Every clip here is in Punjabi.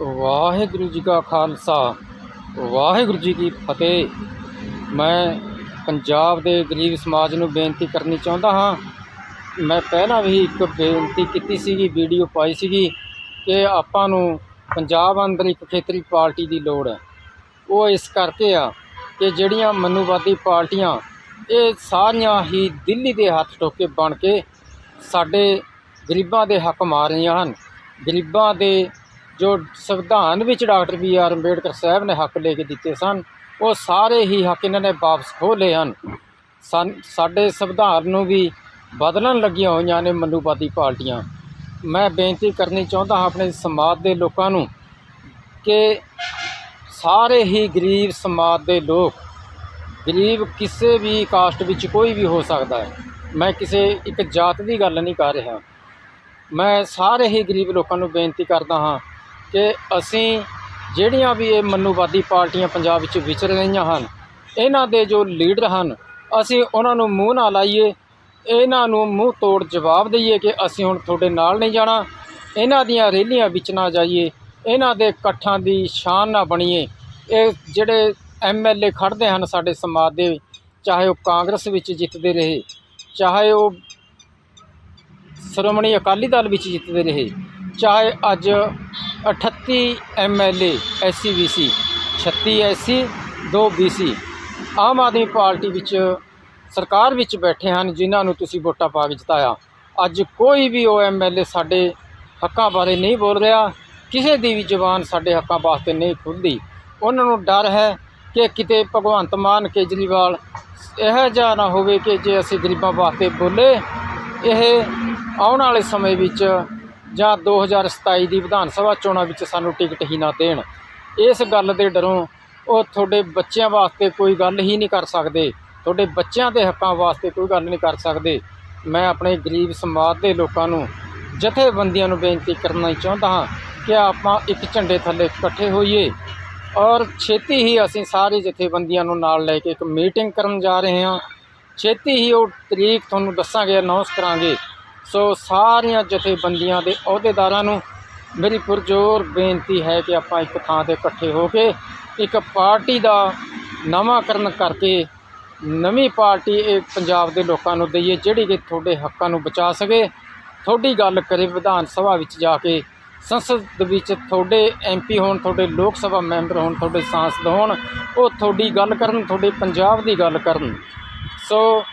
ਵਾਹਿਗੁਰੂ ਜੀ ਕਾ ਖਾਲਸਾ, ਵਾਹਿਗੁਰੂ ਜੀ ਕੀ ਫਤਿਹ। ਮੈਂ ਪੰਜਾਬ ਦੇ ਗਰੀਬ ਸਮਾਜ ਨੂੰ ਬੇਨਤੀ ਕਰਨੀ ਚਾਹੁੰਦਾ ਹਾਂ। ਮੈਂ ਪਹਿਲਾਂ ਵੀ ਇੱਕ ਬੇਨਤੀ ਕੀਤੀ ਸੀਗੀ, ਵੀਡੀਓ ਪਾਈ ਸੀਗੀ ਕਿ ਆਪਾਂ ਨੂੰ ਪੰਜਾਬ ਅੰਦਰ ਇੱਕ ਖੇਤਰੀ ਪਾਰਟੀ ਦੀ ਲੋੜ ਹੈ। ਉਹ ਇਸ ਕਰਕੇ ਆ ਕਿ ਜਿਹੜੀਆਂ ਮਨੂਵਾਦੀ ਪਾਰਟੀਆਂ, ਇਹ ਸਾਰੀਆਂ ਹੀ ਦਿੱਲੀ ਦੇ ਹੱਥ ਟੋਕੇ ਬਣ ਕੇ ਸਾਡੇ ਗਰੀਬਾਂ ਦੇ ਹੱਕ ਮਾਰ ਰਹੀਆਂ ਹਨ। ਗਰੀਬਾਂ ਦੇ ਜੋ ਸੰਵਿਧਾਨ ਵਿੱਚ doctor B R Ambedkar Sahib ਨੇ ਹੱਕ ਲੈ ਕੇ ਦਿੱਤੇ ਸਨ, ਉਹ ਸਾਰੇ ਹੀ ਹੱਕ ਇਹਨਾਂ ਨੇ ਵਾਪਸ ਖੋਹ ਲਏ ਹਨ। ਸਨ, ਸਾਡੇ ਸੰਵਿਧਾਨ ਨੂੰ ਵੀ ਬਦਲਣ ਲੱਗੀਆਂ ਹੋਈਆਂ ਨੇ ਮਨੂਵਾਦੀ ਪਾਰਟੀਆਂ। ਮੈਂ ਬੇਨਤੀ ਕਰਨੀ ਚਾਹੁੰਦਾ ਹਾਂ ਆਪਣੇ ਸਮਾਜ ਦੇ ਲੋਕਾਂ ਨੂੰ ਕਿ ਸਾਰੇ ਹੀ ਗਰੀਬ ਸਮਾਜ ਦੇ ਲੋਕ, ਗਰੀਬ ਕਿਸੇ ਵੀ ਕਾਸਟ ਵਿੱਚ ਕੋਈ ਵੀ ਹੋ ਸਕਦਾ ਹੈ। ਮੈਂ ਕਿਸੇ, ਇੱਕ ਜਾਤ ਦੀ ਗੱਲ ਨਹੀਂ ਕਰ ਰਿਹਾ। ਮੈਂ ਸਾਰੇ ਹੀ ਗਰੀਬ ਲੋਕਾਂ ਨੂੰ ਬੇਨਤੀ ਕਰਦਾ ਹਾਂ ਕਿ ਅਸੀਂ ਜਿਹੜੀਆਂ ਵੀ ਇਹ ਮਨੂਵਾਦੀ ਪਾਰਟੀਆਂ ਪੰਜਾਬ ਵਿੱਚ ਵਿਚਰ ਰਹੀਆਂ ਹਨ, ਇਹਨਾਂ ਦੇ ਜੋ ਲੀਡਰ ਹਨ, ਅਸੀਂ ਉਹਨਾਂ ਨੂੰ ਮੂੰਹ ਨਾ ਲਾਈਏ, ਇਹਨਾਂ ਨੂੰ ਮੂੰਹ ਤੋੜ ਜਵਾਬ ਦਈਏ ਕਿ ਅਸੀਂ ਹੁਣ ਤੁਹਾਡੇ ਨਾਲ ਨਹੀਂ ਜਾਣਾ, ਇਹਨਾਂ ਦੀਆਂ ਰੈਲੀਆਂ ਵਿੱਚ ਨਾ ਜਾਈਏ, ਇਹਨਾਂ ਦੇ ਇਕੱਠਾਂ ਦੀ ਸ਼ਾਨ ਨਾ ਬਣੀਏ। ਇਹ ਜਿਹੜੇ ਐਮਐਲਏ ਖੜਦੇ ਹਨ ਸਾਡੇ ਸਮਾਜ ਦੇ, ਚਾਹੇ ਉਹ ਕਾਂਗਰਸ ਵਿੱਚ ਜਿੱਤਦੇ ਰਹੇ, ਚਾਹੇ ਉਹ ਸ਼੍ਰੋਮਣੀ ਅਕਾਲੀ ਦਲ ਵਿੱਚ ਜਿੱਤਦੇ ਰਹੇ, ਚਾਹੇ ਅੱਜ 38 MLA SC BC 36 SC 2 BC Aam Aadmi party ਵਿੱਚ ਸਰਕਾਰ ਵਿੱਚ ਬੈਠੇ ਹਨ ਜਿਨ੍ਹਾਂ ਨੂੰ ਤੁਸੀਂ ਵੋਟਾਂ ਪਾ ਕੇ ਜਿਤਾਇਆ। ਅੱਜ ਕੋਈ ਵੀ ਉਹ ਐਮਐਲਏ ਸਾਡੇ ਹੱਕਾਂ ਬਾਰੇ ਨਹੀਂ ਬੋਲ ਰਿਹਾ। ਕਿਸੇ ਦੀ ਵੀ ਜ਼ੁਬਾਨ ਸਾਡੇ ਹੱਕਾਂ ਵਾਸਤੇ ਨਹੀਂ ਖੁੱਲਦੀ ਉਹਨਾਂ ਨੂੰ ਡਰ ਹੈ ਕਿ ਕਿਤੇ ਭਗਵੰਤ ਮਾਨ, ਕੇਜਰੀਵਾਲ ਇਹੋ ਜਿਹਾ ਨਾ ਹੋਵੇ ਕਿ ਜੇ ਅਸੀਂ ਗਰੀਬਾਂ ਵਾਸਤੇ ਬੋਲੇ। ਇਹ ਆਉਣ ਵਾਲੇ ਸਮੇਂ ਵਿੱਚ ਜਾਂ 2027 ਦੀ ਵਿਧਾਨ ਸਭਾ ਚੋਣਾਂ ਵਿੱਚ ਸਾਨੂੰ ਟਿਕਟ ਹੀ ਨਾ ਦੇਣ। ਇਸ ਗੱਲ ਦੇ ਡਰੋਂ ਉਹ ਤੁਹਾਡੇ ਬੱਚਿਆਂ ਵਾਸਤੇ ਕੋਈ ਗੱਲ ਹੀ ਨਹੀਂ ਕਰ ਸਕਦੇ। ਤੁਹਾਡੇ ਬੱਚਿਆਂ ਦੇ ਹੱਕਾਂ ਵਾਸਤੇ ਕੋਈ ਗੱਲ ਨਹੀਂ ਕਰ ਸਕਦੇ। ਮੈਂ ਆਪਣੇ ਗਰੀਬ ਸਮਾਜ ਦੇ ਲੋਕਾਂ ਨੂੰ ਜਥੇਬੰਦੀਆਂ ਨੂੰ ਬੇਨਤੀ ਕਰਨਾ ਚਾਹੁੰਦਾ ਹਾਂ ਕਿ ਆਪਾਂ ਇੱਕ ਝੰਡੇ ਥੱਲੇ ਇਕੱਠੇ ਹੋਈਏ ਔਰ ਛੇਤੀ ਹੀ ਅਸੀਂ ਸਾਰੇ ਜਥੇਬੰਦੀਆਂ ਨੂੰ ਨਾਲ ਲੈ ਕੇ ਇੱਕ ਮੀਟਿੰਗ ਕਰਨ ਜਾ ਰਹੇ ਹਾਂ। ਛੇਤੀ ਹੀ ਉਹ ਤਰੀਕ ਤੁਹਾਨੂੰ ਦੱਸਾਂਗੇ ਅਨਾਉਂਸ ਕਰਾਂਗੇ। ਸੋ ਸਾਰੀਆਂ ਜਥੇਬੰਦੀਆਂ ਦੇ ਅਹੁਦੇਦਾਰਾਂ ਨੂੰ ਮੇਰੀ ਪੁਰਜ਼ੋਰ ਬੇਨਤੀ ਹੈ ਕਿ ਆਪਾਂ ਇੱਕ ਥਾਂ ਤੇ ਇਕੱਠੇ ਹੋ ਕੇ ਇੱਕ ਪਾਰਟੀ ਦਾ ਨਵਾਂਕਰਨ ਕਰਕੇ ਨਵੀਂ ਪਾਰਟੀ ਇਹ ਪੰਜਾਬ ਦੇ ਲੋਕਾਂ ਨੂੰ ਦਈਏ, ਜਿਹੜੀ ਕਿ ਤੁਹਾਡੇ ਹੱਕਾਂ ਨੂੰ ਬਚਾ ਸਕੇ। ਤੁਹਾਡੀ ਗੱਲ ਕਰੇ ਵਿਧਾਨ ਸਭਾ ਵਿੱਚ ਜਾ ਕੇ। ਸੰਸਦ ਵਿੱਚ ਤੁਹਾਡੇ ਐਮਪੀ ਹੋਣ, ਤੁਹਾਡੇ ਲੋਕ ਸਭਾ ਮੈਂਬਰ ਹੋਣ, ਤੁਹਾਡੇ ਸਾਂਸਦ ਹੋਣ, ਉਹ ਤੁਹਾਡੀ ਗੱਲ ਕਰਨ, ਤੁਹਾਡੇ ਪੰਜਾਬ ਦੀ ਗੱਲ ਕਰਨ। ਸੋ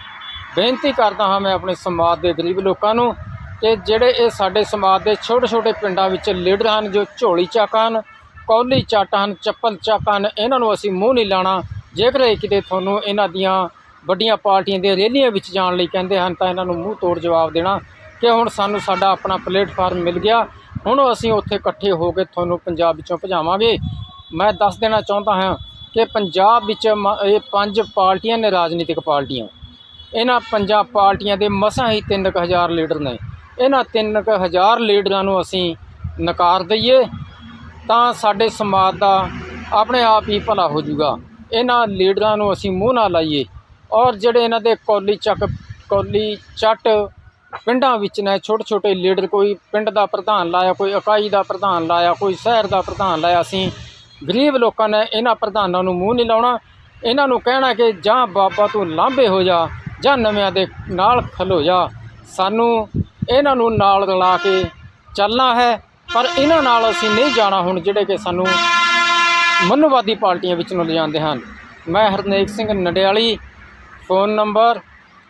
ਬੇਨਤੀ ਕਰਦਾ ਹਾਂ ਮੈਂ ਆਪਣੇ ਸਮਾਜ ਦੇ ਗਰੀਬ ਲੋਕਾਂ ਨੂੰ ਕਿ ਜਿਹੜੇ ਇਹ ਸਾਡੇ ਸਮਾਜ ਦੇ ਛੋਟੇ ਛੋਟੇ ਪਿੰਡਾਂ ਵਿੱਚ ਲੀਡਰ ਹਨ, ਜੋ ਝੋਲੀ ਚੱਕ ਹਨ, ਕੌਲੀ ਚੱਟ ਹਨ, ਚੱਪਲ ਚੱਕ ਹਨ, ਇਹਨਾਂ ਨੂੰ ਅਸੀਂ ਮੂੰਹ ਨਹੀਂ ਲਾਣਾ। ਜੇਕਰ ਇਹ ਕਿਤੇ ਤੁਹਾਨੂੰ ਇਹਨਾਂ ਦੀਆਂ ਵੱਡੀਆਂ ਪਾਰਟੀਆਂ ਦੇ ਰੈਲੀਆਂ ਵਿੱਚ ਜਾਣ ਲਈ ਕਹਿੰਦੇ ਹਨ, ਤਾਂ ਇਹਨਾਂ ਨੂੰ ਮੂੰਹ ਤੋੜ ਜਵਾਬ ਦੇਣਾ ਕਿ ਹੁਣ ਸਾਨੂੰ ਸਾਡਾ ਆਪਣਾ ਪਲੇਟਫਾਰਮ ਮਿਲ ਗਿਆ। ਹੁਣ ਅਸੀਂ ਉੱਥੇ ਇਕੱਠੇ ਹੋ ਕੇ ਤੁਹਾਨੂੰ ਪੰਜਾਬ ਵਿੱਚੋਂ ਭਜਾਵਾਂਗੇ। ਮੈਂ ਦੱਸ ਦੇਣਾ ਚਾਹੁੰਦਾ ਹਾਂ ਕਿ ਪੰਜਾਬ ਵਿੱਚ ਮ- ਇਹ ਪੰਜ ਪਾਰਟੀਆਂ ਨੇ ਰਾਜਨੀਤਿਕ ਪਾਰਟੀਆਂ। ਇਹਨਾਂ ਪੰਜਾਂ ਪਾਰਟੀਆਂ ਦੇ ਮਸਾਂ ਹੀ 3000 ਲੀਡਰ ਨੇ। ਇਹਨਾਂ 3000 ਲੀਡਰਾਂ ਨੂੰ ਅਸੀਂ ਨਕਾਰ ਦਈਏ ਤਾਂ ਸਾਡੇ ਸਮਾਜ ਦਾ ਆਪਣੇ ਆਪ ਹੀ ਭਲਾ ਹੋ ਜਾਊਗਾ। ਇਹਨਾਂ ਲੀਡਰਾਂ ਨੂੰ ਅਸੀਂ ਮੂੰਹ ਨਾ ਲਾਈਏ ਔਰ ਜਿਹੜੇ ਇਹਨਾਂ ਦੇ ਕੌਲੀ ਚੱਕ, ਕੌਲੀ ਚੱਟ ਪਿੰਡਾਂ ਵਿੱਚ ਨੇ ਛੋਟੇ ਛੋਟੇ ਲੀਡਰ ਕੋਈ ਪਿੰਡ ਦਾ ਪ੍ਰਧਾਨ ਲਾਇਆ, ਕੋਈ ਇਕਾਈ ਦਾ ਪ੍ਰਧਾਨ ਲਾਇਆ, ਕੋਈ ਸ਼ਹਿਰ ਦਾ ਪ੍ਰਧਾਨ ਲਾਇਆ, ਅਸੀਂ ਗਰੀਬ ਲੋਕਾਂ ਨੇ ਇਹਨਾਂ ਪ੍ਰਧਾਨਾਂ ਨੂੰ ਮੂੰਹ ਨਹੀਂ ਲਾਉਣਾ। ਇਹਨਾਂ ਨੂੰ ਕਹਿਣਾ ਕਿ ਜਾਂ ਬਾਬਾ ਤੂੰ ਲਾਂਭੇ ਹੋ ਜਾ ਜਾਂ ਨਵਿਆਂ ਦੇ ਨਾਲ ਖਲੋ ਜਾ। ਸਾਨੂੰ ਇਹਨਾਂ ਨੂੰ ਨਾਲ ਰਲਾ ਕੇ ਚੱਲਣਾ ਹੈ, ਪਰ ਇਹਨਾਂ ਨਾਲ ਅਸੀਂ ਨਹੀਂ ਜਾਣਾ ਹੁਣ ਜਿਹੜੇ ਕਿ ਸਾਨੂੰ ਮਨੂਵਾਦੀ ਪਾਰਟੀਆਂ ਵਿੱਚ ਨੂੰ ਲਿਜਾਂਦੇ ਹਨ। ਮੈਂ ਹਰਨੇਕ ਸਿੰਘ ਨਡਿਆਲੀ, ਫੋਨ ਨੰਬਰ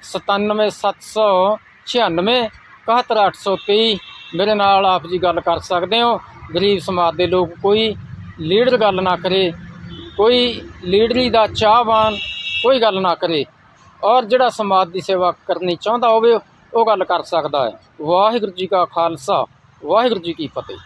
97796 71823 ਮੇਰੇ ਨਾਲ ਆਪ ਜੀ ਗੱਲ ਕਰ ਸਕਦੇ ਹੋ। ਗਰੀਬ ਸਮਾਜ ਦੇ ਲੋਕ ਕੋਈ ਲੀਡਰ ਗੱਲ ਨਾ ਕਰੇ, ਕੋਈ ਲੀਡਰੀ ਦਾ ਚਾਹਵਾਨ ਕੋਈ ਗੱਲ ਨਾ ਕਰੇ। ਔਰ ਜਿਹੜਾ ਸਮਾਜ ਦੀ ਸੇਵਾ ਕਰਨੀ ਚਾਹੁੰਦਾ ਹੋਵੇ, ਉਹ ਗੱਲ ਕਰ ਸਕਦਾ ਹੈ। ਵਾਹਿਗੁਰੂ ਜੀ ਕਾ ਖਾਲਸਾ, ਵਾਹਿਗੁਰੂ ਜੀ ਕੀ ਫਤਿਹ।